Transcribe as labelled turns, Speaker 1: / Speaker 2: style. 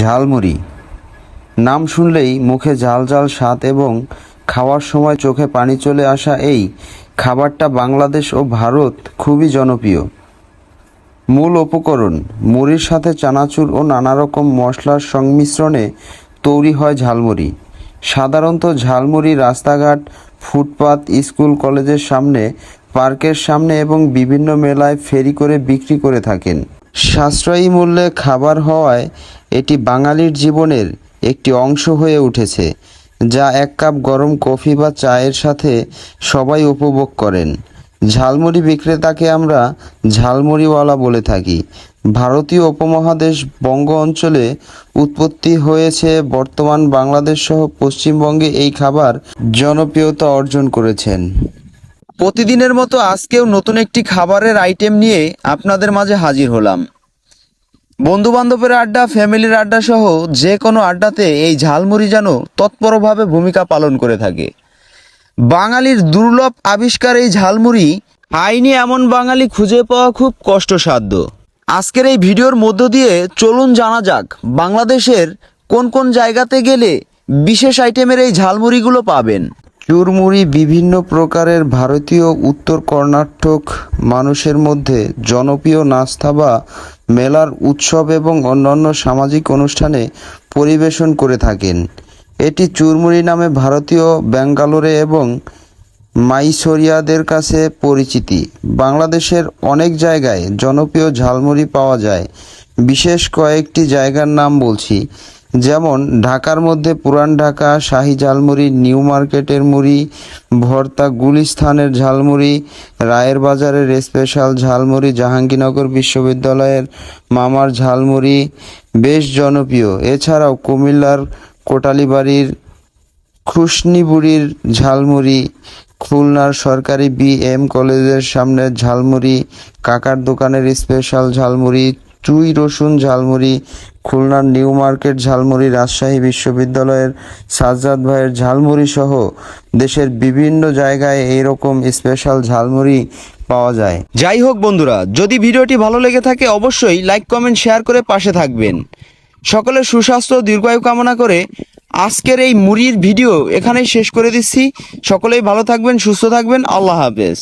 Speaker 1: ঝালমুড়ি। নাম শুনলেই মুখে ঝাল ঝাল স্বাদ এবং খাওয়ার সময় চোখে পানি চলে আসা এই খাবারটা বাংলাদেশ ও ভারত খুবই জনপ্রিয়। মূল উপকরণ, মুড়ির সাথে চানাচুর ও নানা রকম মশলার সংমিশ্রণে তৈরি হয় ঝালমুড়ি। সাধারণত ঝালমুড়ি রাস্তাঘাট, ফুটপাত, স্কুল, কলেজের সামনে, পার্কের সামনে এবং বিভিন্ন মেলায় ফেরি করে বিক্রি করে থাকেন। সাশ্রয়ী মূল্যে খাবার হওয়ায় এটি বাঙালির জীবনের একটি অংশ হয়ে উঠেছে, যা এক কাপ গরম কফি বা চায়ের সাথে সবাই উপভোগ করেন। ঝালমুড়ি বিক্রেতাকে আমরা ঝালমুড়িওয়ালা বলে থাকি। ভারতীয় উপমহাদেশ বঙ্গ অঞ্চলে উৎপত্তি হয়েছে, বর্তমান বাংলাদেশ সহ পশ্চিমবঙ্গে এই খাবার জনপ্রিয়তা অর্জন করেছেন। প্রতিদিনের মতো আজকেও নতুন একটি খাবারের আইটেম নিয়ে আপনাদের মাঝে হাজির হলাম। বন্ধু বান্ধবের আড্ডা, ফ্যামিলির আড্ডা সহ যে কোনো আড্ডাতে এই ঝালমুড়ি যেন তৎপরভাবে ভূমিকা পালন করে থাকে। বাঙালির দুর্লভ আবিষ্কার এই ঝালমুড়ি আইনি এমন বাঙালি খুঁজে পাওয়া খুব কষ্টসাধ্য। আজকের এই ভিডিওর মধ্য দিয়ে চলুন জানা যাক, বাংলাদেশের কোন কোন জায়গাতে গেলে বিশেষ আইটেমের এই ঝালমুড়িগুলো পাবেন। চুরমুড়ি বিভিন্ন প্রকারের ভারতীয় উত্তর কর্ণাটক মানুষের মধ্যে জনপ্রিয় নাস্তা বা মেলার উৎসব এবং অন্যান্য সামাজিক অনুষ্ঠানে পরিবেশন করে থাকেন। এটি চুরমুড়ি নামে ভারতীয়, ব্যাঙ্গালোরে এবং মাইসোরিয়াদের কাছে পরিচিতি। বাংলাদেশের অনেক জায়গায় জনপ্রিয় ঝালমুড়ি পাওয়া যায়। বিশেষ কয়েকটি জায়গার নাম বলছি। যেমন ঢাকার মধ্যে পুরান ঢাকা, শাহী ঝালমুড়ি, নিউ মার্কেটের মুড়ি, ভর্তা গুলিস্থানের ঝালমুড়ি, রায়ের বাজারের স্পেশাল ঝালমুড়ি, জাহাঙ্গীরনগর বিশ্ববিদ্যালয়ের মামার ঝালমুড়ি, বেশ জনপ্রিয়। এছাড়াও কুমিল্লার কোটালীবাড়ির খুশনিবুড়ির ঝালমুড়ি, খুলনার সরকারি বি এম কলেজের সামনে ঝালমুড়ি, কাকার দোকানের স্পেশাল ঝালমুড়ি চুই, রসুন, ঝালমুড়ি, খুলনার নিউ মার্কেট, ঝালমুড়ি, রাজশাহী বিশ্ববিদ্যালয়ের সাজ্জাদ ভাইয়ের ঝালমুড়ি সহ দেশের বিভিন্ন জায়গায় এইরকম স্পেশাল ঝালমুড়ি পাওয়া যায়। যাই হোক বন্ধুরা, যদি ভিডিওটি ভালো লেগে থাকে অবশ্যই লাইক কমেন্ট শেয়ার করে পাশে থাকবেন। সকলের সুস্বাস্থ্য, দীর্ঘায়ু কামনা করে আজকের এই মুড়ির ভিডিও এখানেই শেষ করে দিচ্ছি। সকলেই ভালো থাকবেন, সুস্থ থাকবেন, আল্লাহ হাফেজ।